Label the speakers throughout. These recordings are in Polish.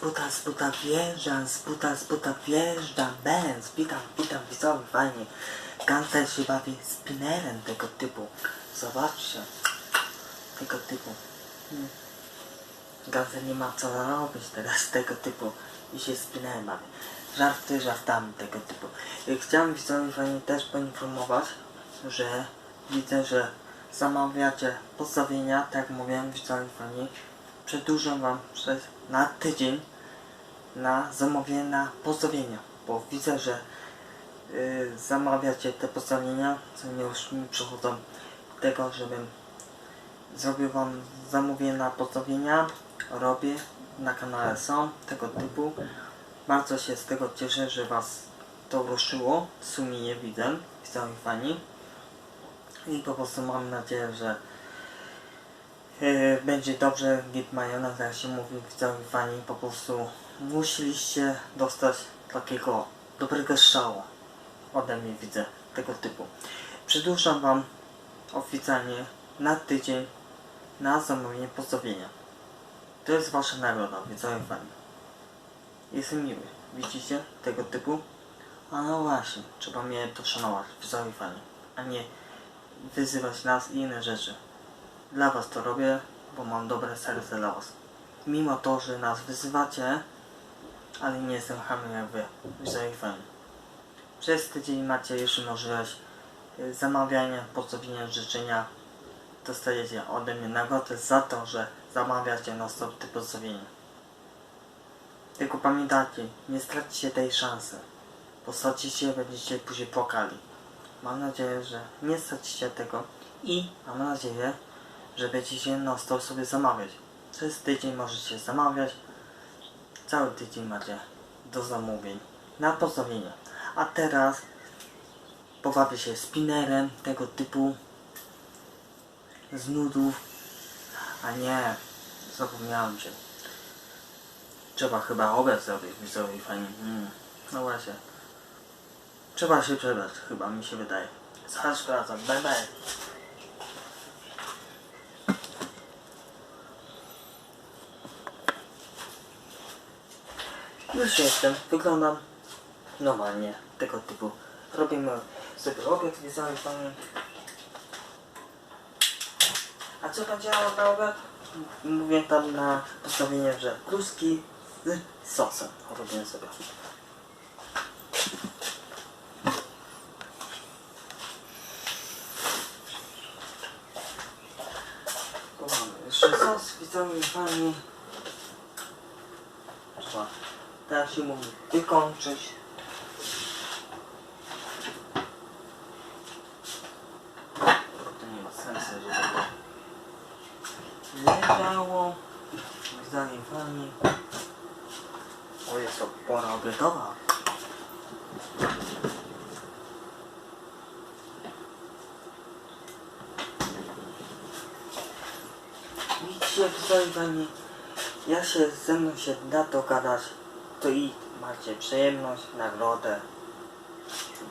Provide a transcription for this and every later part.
Speaker 1: buta, z buta wjeżdżam, z buta, z buta wjeżdżam, bęc, witam, witam, widzowie, fajnie. Gantel się bawi spinnerem tego typu. Zobaczcie, tego typu. Hmm. Nie ma co robić teraz tego typu i się spinnerem bawi. Żarty żartami tego typu. Chciałem widzowie fajnie też poinformować, że widzę, że zamawiacie postawienia, tak jak mówiłem widzowie fajnie. Przedłużę wam przez na tydzień na zamówienie na postawienia, bo widzę, że y, zamawiacie te postawienia, co nie już mi przychodzą tego, żebym zrobił wam zamówienie na postawienia, robię, na kanale są tego typu. Bardzo się z tego cieszę, że was to ruszyło, sumienie widzę, widzowie fani. I po prostu mam nadzieję, że Yy, będzie dobrze, git majonez, jak się mówi, widzowie fani, po prostu musieliście dostać takiego dobrego strzału ode mnie, widzę, tego typu. Przedłużam wam oficjalnie na tydzień na zamówienie pozdrowienia. To jest wasza nagroda, widzowie fani. Jestem miły, widzicie, tego typu? A no właśnie, trzeba mnie to szanować, widzowie fani, a nie wyzywać nas i inne rzeczy. Dla was to robię, bo mam dobre serce dla was. Mimo to, że nas wyzywacie, ale nie jestem chamy jak wy. Przez tydzień macie jeszcze możliwość y, zamawiania, postawienia życzenia. Dostajecie ode mnie nagrodę za to, że zamawiacie na stop te. Tylko pamiętajcie, nie stracicie tej szansy. Bo stracicie, będziecie później płakali. Mam nadzieję, że nie stracicie tego i mam nadzieję, że będziecie na stop sobie zamawiać. Przez tydzień możecie zamawiać. Cały tydzień macie do zamówień na postawienie. A teraz pobawię się spinnerem tego typu z nudów. A nie, zapomniałem się. Trzeba chyba obiad zrobić, widzowie fajnie. Mm. No właśnie. Trzeba się przebrać, chyba mi się wydaje. Zaraz wracam, bye bye. Już jestem, wyglądam normalnie, tego typu. Robimy sobie obiad, fajnie. A co będzie na obiad? Mówię tam na postawienie, że kluski z sosem robimy sobie. Tu jeszcze sos, widzowie fajnie. Trzeba, tak się mówi, wykończyć. To nie ma sensu, żeby to leżało. Widzowie fajnie. O, jest to pora obiadowa. Widzicie, widzowie fajnie. Jak się ze mną się da dogadać, to i macie przyjemność, nagrodę.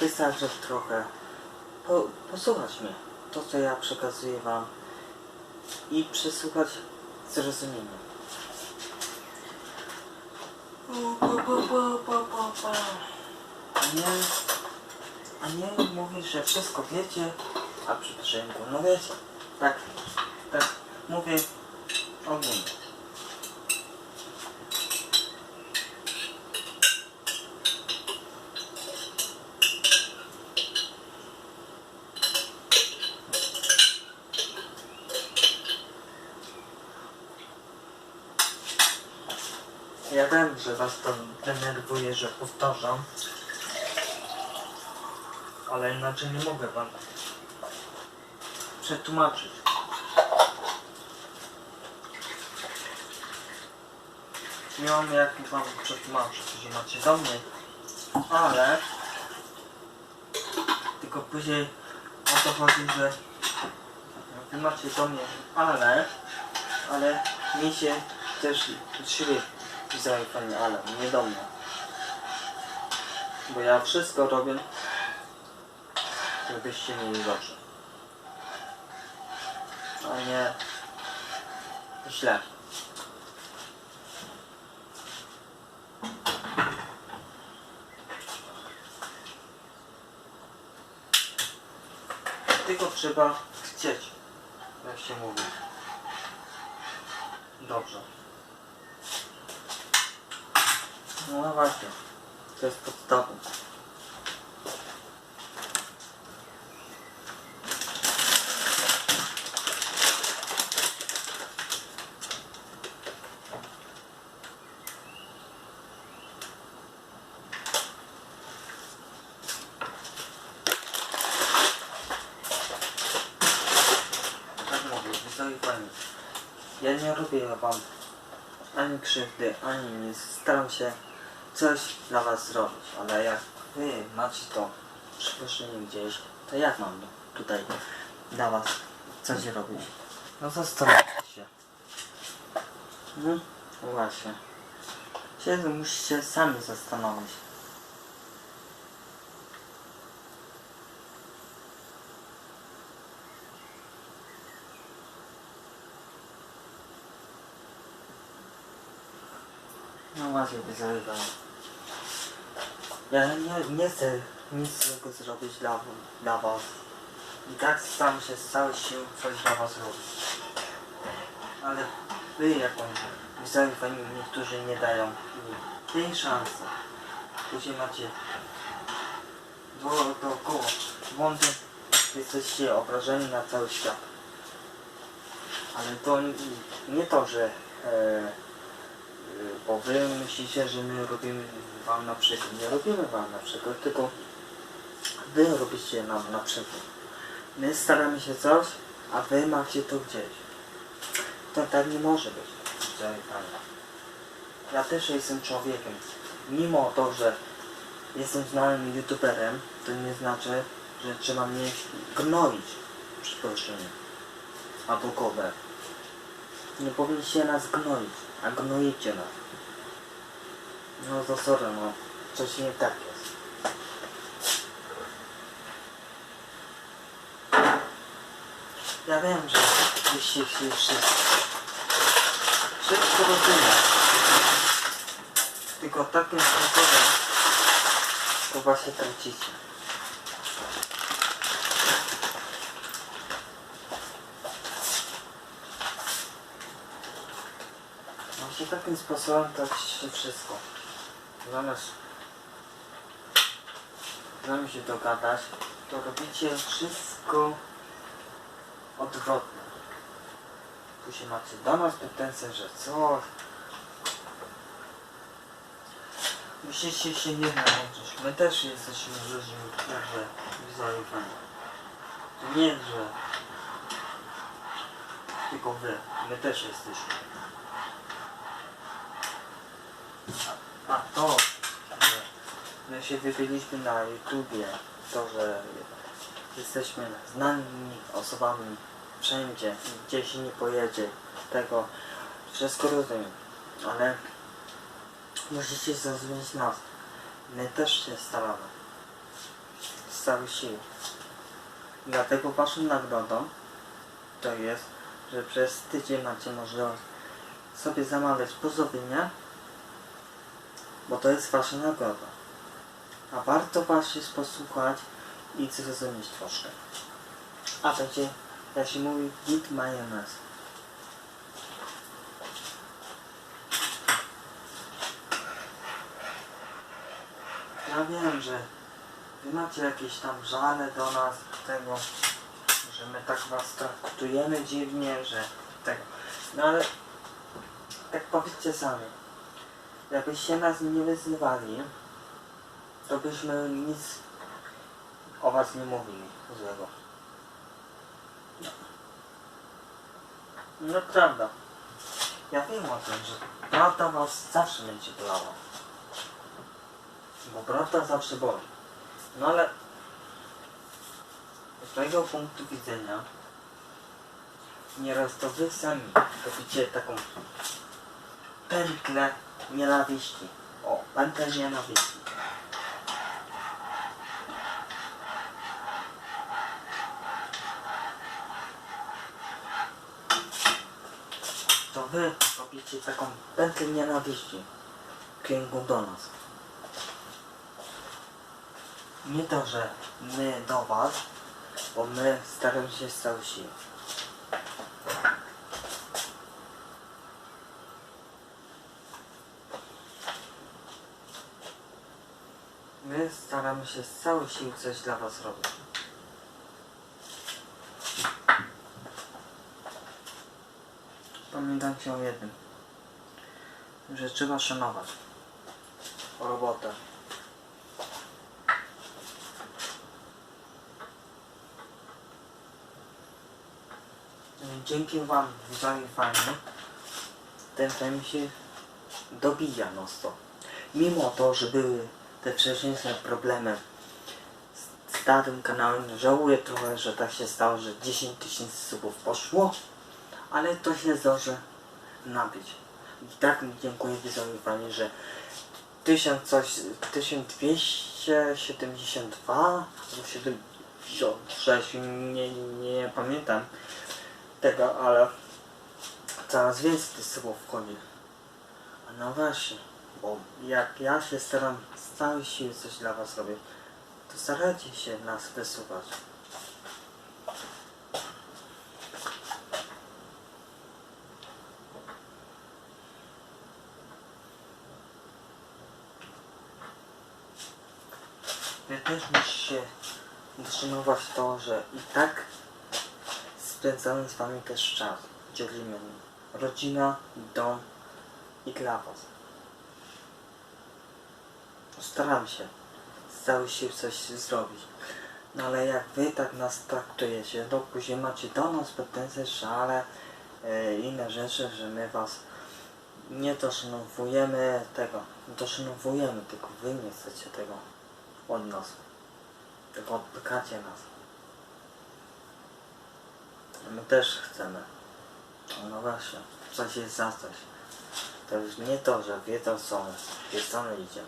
Speaker 1: Wystarczy trochę po, posłuchać mnie, to co ja przekazuję wam i przesłuchać z zrozumieniem. Pa, pa, pa, pa, pa, pa. A nie, a nie mówisz, że wszystko wiecie, a przy przyjemku, no wiecie, tak, tak, mówię ogólnie. Ja wiem, że was to denerwuje, że powtarzam. Ale inaczej nie mogę wam przetłumaczyć. Nie mam jak wam przetłumaczyć, że macie do mnie. Ale tylko później o to chodzi, że wy macie do mnie, ale ale mi się też siebie pisałem pani ale nie do mnie bo ja wszystko robię, żebyście mieli dobrze. A nie źle. Tylko trzeba chcieć, jak się mówi. Dobrze. No właśnie to jest podstawą. Ja nie robię wam ani krzywdy, ani nic. Staram się coś dla was zrobić, ale jak wy macie to przypuszczenie gdzieś, to jak mam tutaj dla was coś robić? No zastanówcie się. No właśnie. Się musicie sami zastanowić. No właśnie, wyzywam. Ja nie, nie chcę nic złego zrobić dla, dla was. I tak staram się z całej siły coś dla was robić. Ale wy jakąś wyzywani niektórzy nie dają mi tej szansy. Później macie do, dookoła wąty, jesteście obrażeni na cały świat. Ale to n- nie to, że e, bo wy myślicie, że my robimy wam na przykład. Nie robimy wam na przykład, tylko wy robicie nam na przykład. My staramy się coś, a wy macie to gdzieś. To tak nie może być, panie. Ja też jestem człowiekiem. Mimo to, że jestem znanym youtuberem, to nie znaczy, że trzeba mnie gnoić przeproszenie. Albo cover. Nie powinniście nas gnoić, a gnoicie nas. No to sorry, no. Coś nie tak jest. Ja wiem, że wyście się wszyscy. Wszystko rozumiem. Tylko takim sposobem to właśnie tracicie. Właśnie takim sposobem tracicie wszystko. Zamiast zamiast się dogadać, to robicie wszystko odwrotnie. Później macie do nas pretensje, że co? Musicie się nie nauczyć. My też jesteśmy ludźmi, także wizualizowani. To nie, że tylko wy. My też jesteśmy. A to, że my się wybiliśmy na YouTubie, to, że jesteśmy znanymi osobami wszędzie, gdzie się nie pojedzie, tego wszystko rozumiem, ale musicie zrozumieć nas. My też się staramy. Z całych sił. Dlatego waszą nagrodą to jest, że przez tydzień macie możliwość sobie zamawiać pozdrowienia bo to jest wasza nagroda. A warto jest posłuchać i zrozumieć troszkę. A będzie, jak się mówi, git majonez. Ja wiem, że wy macie jakieś tam żale do nas, tego, że my tak was traktujemy dziwnie, że tego. No ale tak powiedzcie sami. Jakbyście nas nie wyzywali, to byśmy nic o was nie mówili złego. No, no prawda. Ja wiem o tym, że prawda was zawsze będzie bolała. Bo prawda zawsze boli. No ale z tego punktu widzenia nieraz to wy sami robicie taką pętlę nienawiści. O, pętlę nienawiści. To wy robicie taką pętlę nienawiści w kierunku do nas. Nie to, że my do was, bo my staramy się z całej siły. My staramy się z całej siły coś dla Was robić. Pamiętajcie o jednym, że trzeba szanować robotę. Dzięki Wam zaufaniu ten film się dobija no stop. Mimo to, że były te wcześniejsze problemy z starym kanałem, żałuję trochę, że tak się stało, że 10 tysięcy subów poszło, ale to się zdąży nabić. I tak dziękuję za zaufanie, że 1000 coś, 1272 albo 76, nie, nie pamiętam tego, ale coraz więcej tych subów wchodzi. A no właśnie, bo jak ja się staram z całej siły coś dla was robić, to starajcie się nas wysłuchać. Wy też musicie utrzymywać to, że i tak spędzamy z wami też czas. Dzielimy rodzina, dom i dla was. Staram się z całej siły coś zrobić. No ale jak wy tak nas traktujecie, to później macie do nas pretensje, że ale e, inne rzeczy, że my was nie doszanowujemy tego, doszanowujemy, tylko wy nie chcecie tego od nas. Tylko odpykacie nas. My też chcemy. No właśnie, coś jest za coś. To już nie to, że wiedzą są, wiedzone idzie.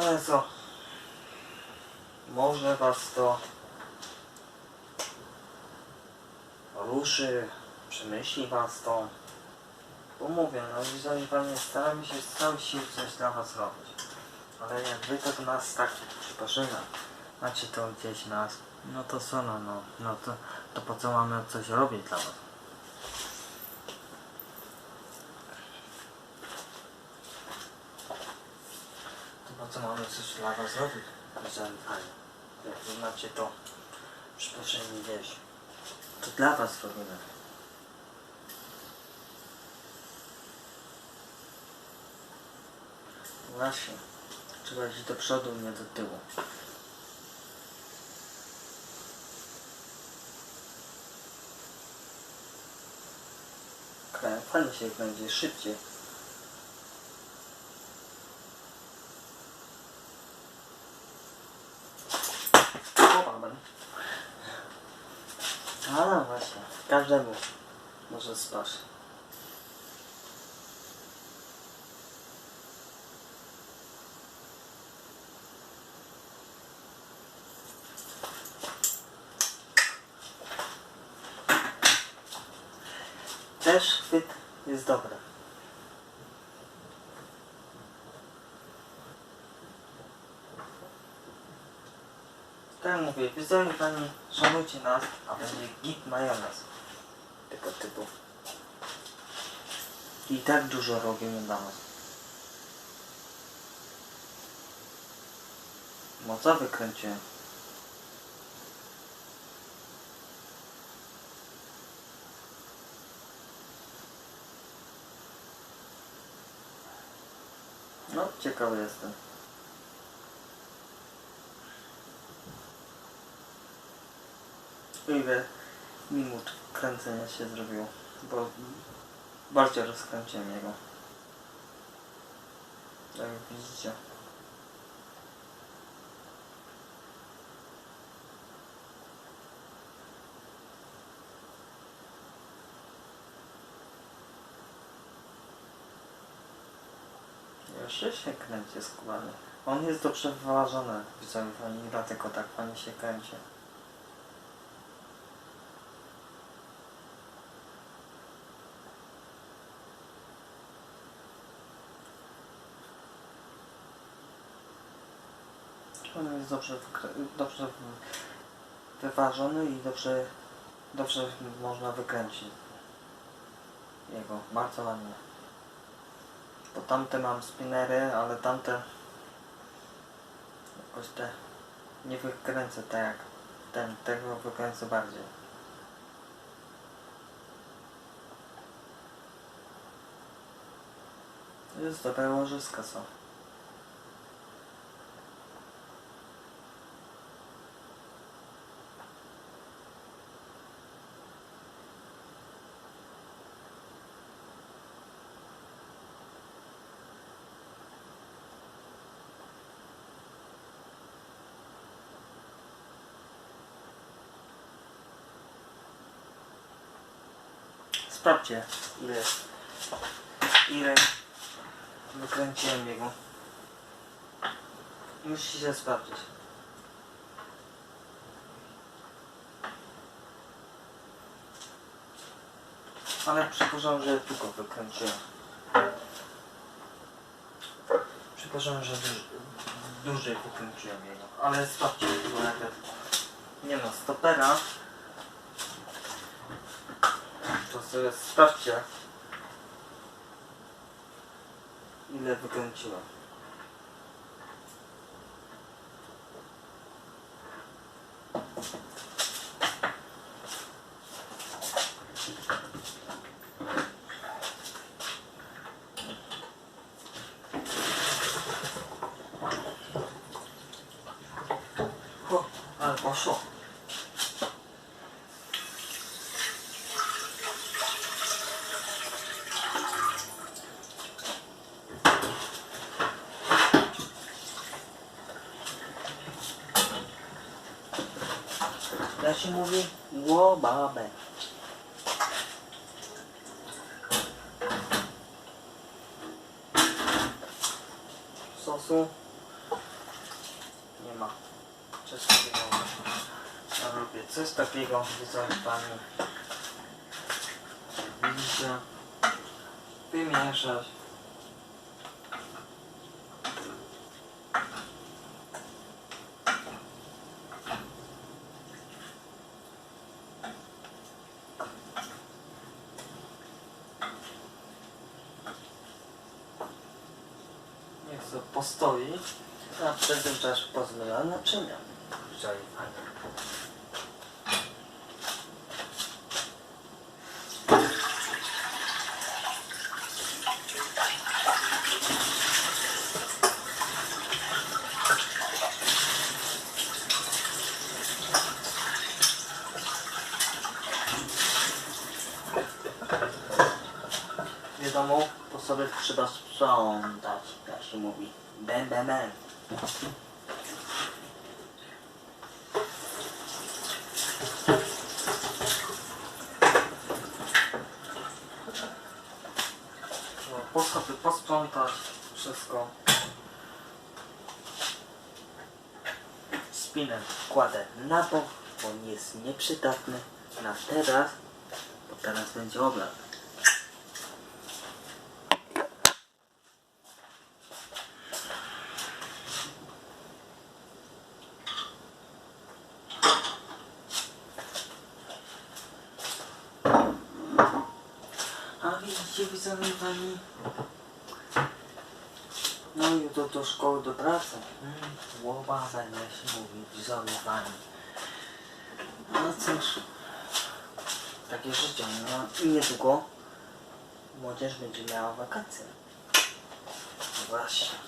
Speaker 1: Ale co? Może was to ruszy, przemyśli was to. Bo mówię, no jeżeli panie staramy się z całej siły coś dla was robić. Ale jak wy to do nas tak przypatrzymy, macie to gdzieś nas, no to co no, no, no to, to po co mamy coś robić dla was? Co mamy coś dla was robić? Jeżeli panie, jak wy macie to przypatrzenie gdzieś, to dla was robimy. Właśnie. Trzeba iść do przodu, nie do tyłu. Fajnie się będzie szybciej. Chłopak A no właśnie, każdemu spać. Też chwyt jest dobry. Tak jak mówię, widzowie pani szanujcie nas, a będzie git majonez tego typu. I tak dużo robimy dla nas. No co wykręciłem? No, ciekawy jestem. Ile minut kręcenia się zrobiło, bo bardziej rozkręciłem jego. Jak widzicie. Jeszcze się kręci skubany. On jest dobrze wyważony, widzowie pani, dlatego tak pani się kręci. On jest dobrze, dobrze wy- wyważony i dobrze, dobrze można wykręcić jego. Bardzo ładnie. Bo tamte mam spinnery, ale tamte jakoś te nie wykręcę tak jak ten, tego wykręcę bardziej. Jest dobre łożyska są. Sprawdźcie ile ile wykręciłem jego. Musicie sprawdzić. Ale przypuszczam, że tylko wykręciłem. Przypuszczam, że dłużej wykręciłem jego. Ale sprawdźcie, bo nawet nie no, stopera to sobie sprawdźcie ile wykręciłem. O, ale poszło. Jak się mówi? Łobabę. Sosu nie ma. Coś takiego. Ja lubię coś takiego, widzowie pani. Widzicie? Wymieszać. Niech sobie postoi, a w tym czasie pozmywa naczynia. Widzieli fajnie. Wiadomo, po sobie trzeba sprzątać, jak się mówi. Bam, bam, bam. No, po sobie posprzątać wszystko. Spinę kładę na bok, bo on jest nieprzydatny na teraz, bo teraz będzie obrad. A widzicie, widzowie pani? No jutro do pracy. Mm, łoba będę się mówi, widzowie pani. No cóż, takie życie, no i niedługo młodzież będzie miała wakacje. Właśnie.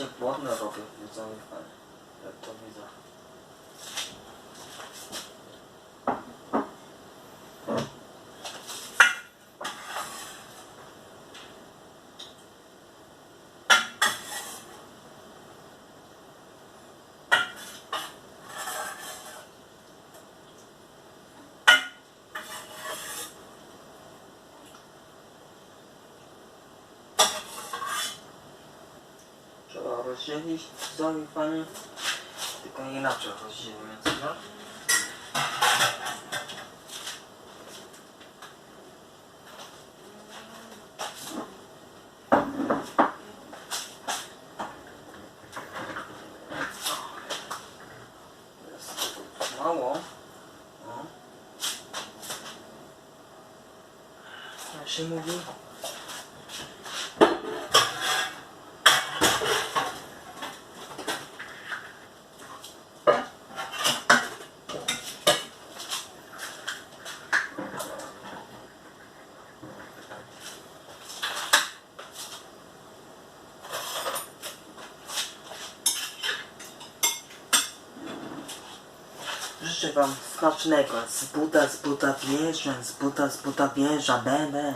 Speaker 1: Aż się głodno robię, widzowie pani. Jak to to rozdzielić, fani. Tylko inaczej rozdzielimy, co nie? Jest mało. O. Jak się mówi? Życzę wam smacznego. Z buta, z buta wjeżdżam, z buta, z buta wjeżdża, ben, ben.